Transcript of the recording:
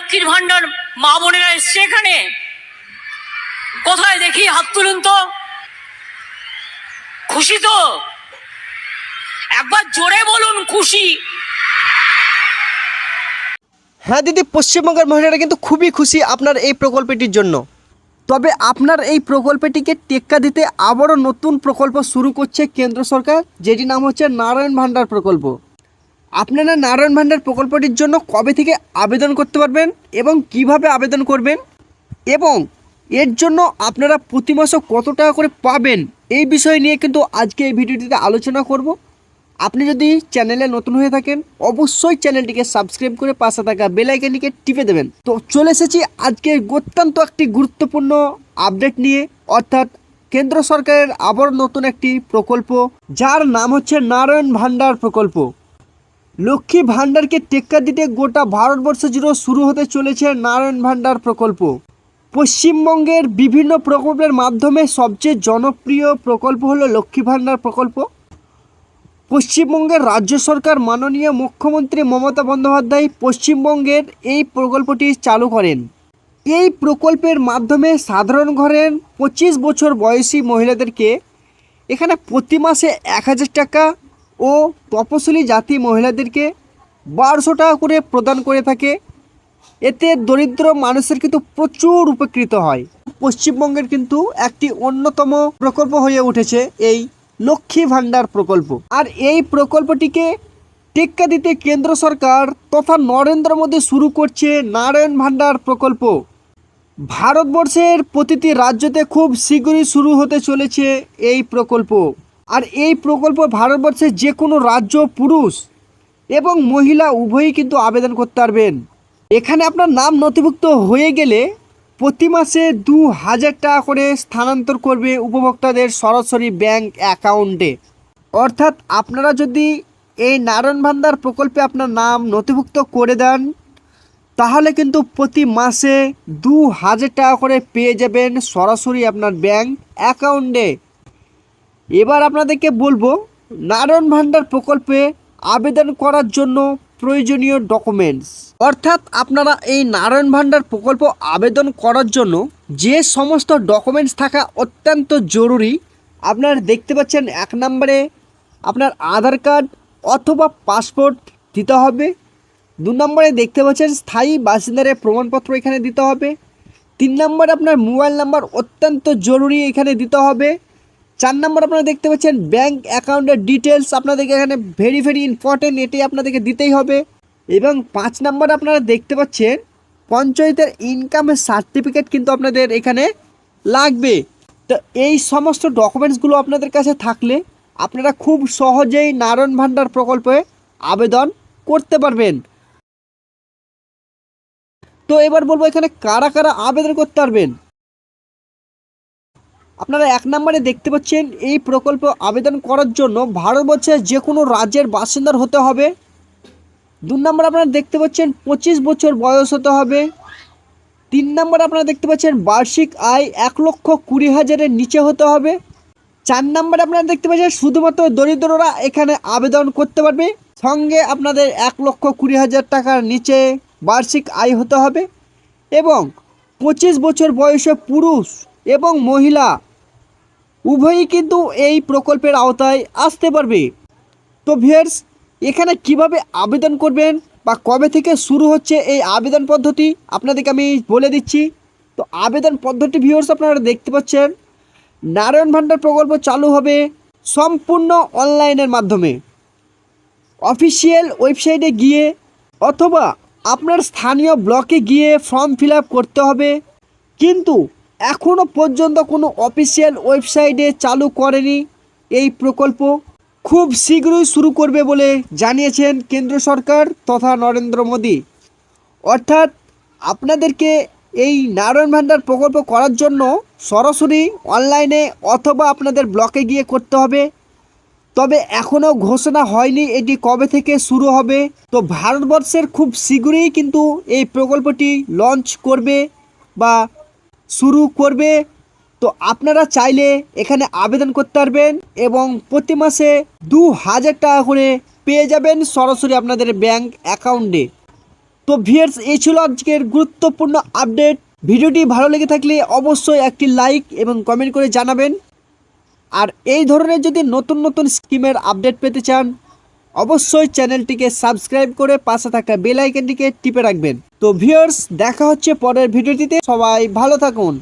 লক্ষ্মীর ভান্ডার মা বোনেরা এসছে এখানে। কোথায় দেখি হাত তুলুন তো। খুশি তো। একবার জোরে বলুন খুশি। হ্যাঁ দিদি, পশ্চিমবঙ্গের মহিলারা কিন্তু খুবই খুশি আপনার এই প্রকল্পটির জন্য। তবে আপনার এই প্রকল্পটিকে টেক্কা দিতে আবারও নতুন প্রকল্প শুরু করছে কেন্দ্র সরকার যেটি নাম হচ্ছে নারায়ণ ভান্ডার প্রকল্প। আপনারা নারায়ণ ভান্ডার প্রকল্পটির জন্য কবে থেকে আবেদন করতে পারবেন এবং কীভাবে আবেদন করবেন? এবং এর জন্য আপনারা প্রতি মাসে কত টাকা করে পাবেন? এই বিষয় নিয়ে কিন্তু আজকে এই ভিডিওটিতে আলোচনা করব। আপনি যদি চ্যানেলে নতুন হয়ে থাকেন, অবশ্যই চ্যানেলটিকে সাবস্ক্রাইব করে পাশে থাকা বেল আইকনটিকে টিপে দেবেন। তো চলে এসেছি আজকে অত্যন্ত একটি গুরুত্বপূর্ণ আপডেট নিয়ে। অর্থাৎ কেন্দ্র সরকারের আবার নতুন একটি প্রকল্প, যার নাম হচ্ছে নারায়ণ ভান্ডার প্রকল্প। লক্ষ্মী ভাণ্ডারকে টেক্কা দিতে গোটা ভারতবর্ষ জুড়ে শুরু হতে চলেছে নারায়ণ ভাণ্ডার প্রকল্প। পশ্চিমবঙ্গের বিভিন্ন প্রকল্পের মাধ্যমে সবচেয়ে জনপ্রিয় প্রকল্প হলো লক্ষ্মী ভাণ্ডার প্রকল্প। পশ্চিমবঙ্গের রাজ্য সরকার মাননীয় মুখ্যমন্ত্রী মমতা বন্দ্যোপাধ্যায় পশ্চিমবঙ্গের এই প্রকল্পটি চালু করেন। এই প্রকল্পের মাধ্যমে সাধারণ ঘরের পঁচিশ বছর বয়সী মহিলাদেরকে এখানে প্রতি মাসে এক হাজার টাকা ও তপশিলি জাতি মহিলাদেরকে বারোশো টাকা করে প্রদান করে থাকে। এতে দরিদ্র মানুষের কিন্তু প্রচুর উপকৃত হয়। পশ্চিমবঙ্গের কিন্তু একটি অন্যতম প্রকল্প হয়ে উঠেছে এই লক্ষ্মী ভাণ্ডার প্রকল্প। আর এই প্রকল্পটিকে টেক্কা দিতে কেন্দ্র সরকার তথা নরেন্দ্র মোদী শুরু করছে নারায়ণ ভাণ্ডার প্রকল্প। ভারতবর্ষের প্রতিটি রাজ্যতে খুব শীঘ্রই শুরু হতে চলেছে এই প্রকল্প। আর এই প্রকল্প ভারতবর্ষের যে কোনো রাজ্য পুরুষ এবং মহিলা উভয়ই কিন্তু আবেদন করতে পারবেন। এখানে আপনার নাম নথিভুক্ত হয়ে গেলে প্রতি মাসে দু হাজার টাকা করে স্থানান্তর করবে উপভোক্তাদের সরাসরি ব্যাংক অ্যাকাউন্টে। অর্থাৎ আপনারা যদি এই নারায়ণ ভান্ডার প্রকল্পে আপনার নাম নথিভুক্ত করে দেন, তাহলে কিন্তু প্রতি মাসে দু হাজার টাকা করে পেয়ে যাবেন সরাসরি আপনার ব্যাংক অ্যাকাউন্টে। এবার আপনাদেরকে বলব, নারায়ণ ভান্ডার প্রকল্পে আবেদন করার জন্য প্রয়োজনীয় ডকুমেন্টস অর্থাৎ আপনারা এই নারায়ণ ভান্ডার প্রকল্প আবেদন করার জন্য যে সমস্ত ডকুমেন্টস থাকা অত্যন্ত জরুরি, আপনারা দেখতে পাচ্ছেন এক নম্বরে আপনার আধার কার্ড অথবা পাসপোর্ট দিতে হবে। দু নম্বরে দেখতে পাচ্ছেন স্থায়ী বাসিন্দারের প্রমাণপত্র এখানে দিতে হবে। তিন নম্বরে আপনার মোবাইল নাম্বার অত্যন্ত জরুরি এখানে দিতে হবে। চার নম্বর আপনারা দেখতে পাচ্ছেন ব্যাঙ্ক অ্যাকাউন্টের ডিটেলস আপনাদেরকে এখানে ভেরি ভেরি ইম্পর্টেন্ট এটাই আপনাদেরকে দিতেই হবে। এবং পাঁচ নম্বর আপনারা দেখতে পাচ্ছেন পঞ্চায়েতের ইনকামের সার্টিফিকেট কিন্তু আপনাদের এখানে লাগবে। তো এই সমস্ত ডকুমেন্টসগুলো আপনাদের কাছে থাকলে আপনারা খুব সহজেই নারায়ণ ভান্ডার প্রকল্পে আবেদন করতে পারবেন। তো এবার বলব এখানে কারা কারা আবেদন করতে পারবেন? আপনারা এক নম্বরে দেখতে পাচ্ছেন এই প্রকল্প আবেদন করার জন্য ভারতবর্ষের যে কোনো রাজ্যের বাসিন্দার হতে হবে। দু নম্বর আপনারা দেখতে পাচ্ছেন পঁচিশ বছর বয়স হতে হবে। তিন নম্বর আপনারা দেখতে পাচ্ছেন বার্ষিক আয় এক লক্ষ কুড়ি হাজারের নিচে হতে হবে। চার নম্বরে আপনারা দেখতে পাচ্ছেন শুধুমাত্র দরিদ্ররা এখানে আবেদন করতে পারবে। সঙ্গে আপনাদের এক লক্ষ কুড়ি হাজার টাকার নিচে বার্ষিক আয় হতে হবে। এবং পঁচিশ বছর বয়সে পুরুষ এবং মহিলা উভয়ই কিন্তু এই প্রকল্পের আওতায় আসতে পারবে। তো ভিয়ার্স এখানে কীভাবে আবেদন করবেন বা কবে থেকে শুরু হচ্ছে এই আবেদন পদ্ধতি আপনাদেরকে আমি বলে দিচ্ছি। তো আবেদন পদ্ধতি ভিউয়ার্স, আপনারা দেখতে পাচ্ছেন, নারায়ণ ভান্ডার প্রকল্প চালু হবে সম্পূর্ণ অনলাইনের মাধ্যমে। অফিসিয়াল ওয়েবসাইটে গিয়ে অথবা আপনার স্থানীয় ব্লকে গিয়ে ফর্ম ফিল করতে হবে। কিন্তু এখনও পর্যন্ত কোনো অফিসিয়াল ওয়েবসাইটে চালু করেনি এই প্রকল্প। খুব শীঘ্রই শুরু করবে বলে জানিয়েছেন কেন্দ্র সরকার তথা নরেন্দ্র মোদী। অর্থাৎ আপনাদেরকে এই নারায়ণ ভান্ডার প্রকল্প করার জন্য সরাসরি অনলাইনে অথবা আপনাদের ব্লকে গিয়ে করতে হবে। তবে এখনও ঘোষণা হয়নি এটি কবে থেকে শুরু হবে। তো ভারতবর্ষের খুব শীঘ্রই কিন্তু এই প্রকল্পটি লঞ্চ করবে বা শুরু করবে। তো আপনারা চাইলে এখানে আবেদন করতে পারবেন এবং প্রতি মাসে দু হাজার টাকা করে পেয়ে যাবেন সরাসরি আপনাদের ব্যাংক অ্যাকাউন্টে। তো ভিয়ার্স এই ছিল আজকের গুরুত্বপূর্ণ আপডেট। ভিডিওটি ভালো লেগে থাকলে অবশ্যই একটি লাইক এবং কমেন্ট করে জানাবেন। আর এই ধরনের যদি নতুন নতুন স্কিমের আপডেট পেতে চান, অবশ্যই চ্যানেলটিকে সাবস্ক্রাইব করে পাশে থাকা বেল আইকনটিকে টিপে রাখবেন। তো ভিউয়ার্স দেখা হচ্ছে পরের ভিডিওটিতে। সবাই ভালো থাকুন।